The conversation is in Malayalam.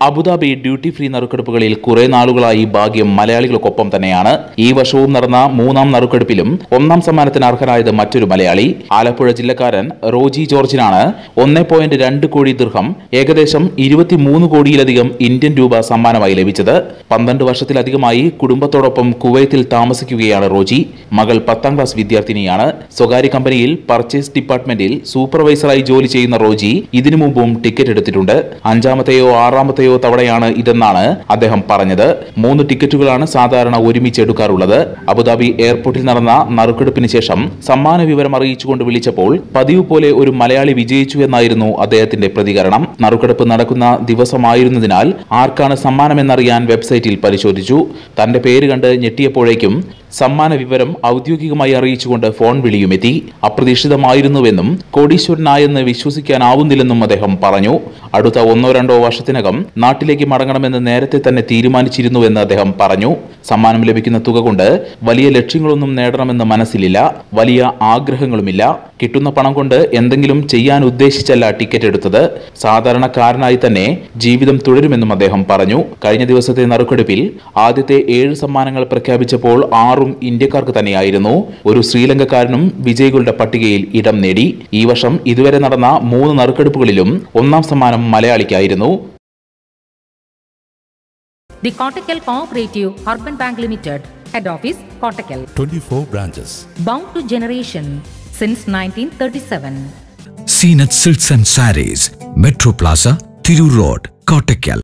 അബുദാബി ഡ്യൂട്ടി ഫ്രീ നറുക്കെടുപ്പുകളിൽ കുറെ നാളുകളായി ഭാഗ്യം മലയാളികൾക്കൊപ്പം തന്നെയാണ്. ഈ വർഷവും നടന്ന മൂന്നാം നറുക്കെടുപ്പിലും ഒന്നാം സമ്മാനത്തിന് അർഹനായത് മറ്റൊരു മലയാളി. ആലപ്പുഴ ജില്ലക്കാരൻ റോജി ജോർജിനാണ് ഒന്നേ പോയിന്റ് രണ്ട് കോടി ദീർഘം ഏകദേശം ഇരുപത്തിമൂന്ന് കോടിയിലധികം ഇന്ത്യൻ രൂപ സമ്മാനമായി ലഭിച്ചത്. പന്ത്രണ്ട് വർഷത്തിലധികമായി കുടുംബത്തോടൊപ്പം കുവൈത്തിൽ താമസിക്കുകയാണ് റോജി. മകൾ പത്താം ക്ലാസ് വിദ്യാർത്ഥിനിയാണ്. സ്വകാര്യ കമ്പനിയിൽ പർച്ചേസ് ഡിപ്പാർട്ട്മെന്റിൽ സൂപ്പർവൈസറായി ജോലി ചെയ്യുന്ന റോജി ഇതിനു മുമ്പും ടിക്കറ്റ് എടുത്തിട്ടുണ്ട്. അഞ്ചാമത്തെയോ ആറാമത്തെയോ തവണയാണ് ഇതെന്നാണ് അദ്ദേഹം പറഞ്ഞത്. മൂന്ന് ടിക്കറ്റുകളാണ് സാധാരണ ഒരുമിച്ച് എടുക്കാറുള്ളത്. അബുദാബി എയർപോർട്ടിൽ നടന്ന നറുക്കെടുപ്പിന് ശേഷം സമ്മാന വിവരം അറിയിച്ചുകൊണ്ട് വിളിച്ചപ്പോൾ പതിവ് പോലെ ഒരു മലയാളി വിജയിച്ചു എന്നായിരുന്നു അദ്ദേഹത്തിന്റെ പ്രതികരണം. നറുക്കെടുപ്പ് നടക്കുന്ന ദിവസമായിരുന്നതിനാൽ ആർക്കാണ് സമ്മാനമെന്നറിയാൻ വെബ്സൈറ്റിൽ പരിശോധിച്ചു. തന്റെ പേര് കണ്ട് ഞെട്ടിയപ്പോഴേക്കും സമ്മാന വിവരം ഔദ്യോഗികമായി അറിയിച്ചുകൊണ്ട് ഫോൺ വിളിയുമെത്തി. അപ്രതീക്ഷിതമായിരുന്നുവെന്നും കോടീശ്വരനായെന്ന് വിശ്വസിക്കാനാവുന്നില്ലെന്നും അദ്ദേഹം പറഞ്ഞു. അടുത്ത ഒന്നോ രണ്ടോ വർഷത്തിനകം നാട്ടിലേക്ക് മടങ്ങണമെന്ന് നേരത്തെ തന്നെ തീരുമാനിച്ചിരുന്നുവെന്ന് അദ്ദേഹം പറഞ്ഞു. സമ്മാനം ലഭിക്കുന്ന തുക കൊണ്ട് വലിയ ലക്ഷ്യങ്ങളൊന്നും നേടണമെന്ന് മനസ്സിലില്ല. വലിയ ആഗ്രഹങ്ങളുമില്ല. കിട്ടുന്ന പണം കൊണ്ട് എന്തെങ്കിലും ചെയ്യാൻ ഉദ്ദേശിച്ചല്ല ടിക്കറ്റ് എടുത്തത്. സാധാരണക്കാരനായി തന്നെ ജീവിതം തുടരുമെന്നും അദ്ദേഹം പറഞ്ഞു. കഴിഞ്ഞ ദിവസത്തെ നറുക്കെടുപ്പിൽ ആദ്യത്തെ ഏഴ് സമ്മാനങ്ങൾ പ്രഖ്യാപിച്ചപ്പോൾ ആറും ഇന്ത്യക്കാർക്ക് തന്നെയായിരുന്നു. ഒരു ശ്രീലങ്കക്കാരനും വിജയികളുടെ പട്ടികയിൽ ഇടം നേടി. ഈ വർഷം ഇതുവരെ നടന്ന മൂന്ന് നറുക്കെടുപ്പുകളിലും ഒന്നാം സമ്മാനം മലയാളിക്കായിരുന്നു. The Kottakkal Cooperative Urban Bank Limited, Head Office, Kottakkal. 24 branches. Bound to generation since 1937. Seen at Silts and Saris, Metro Plaza, Thiru Road, Kottakal.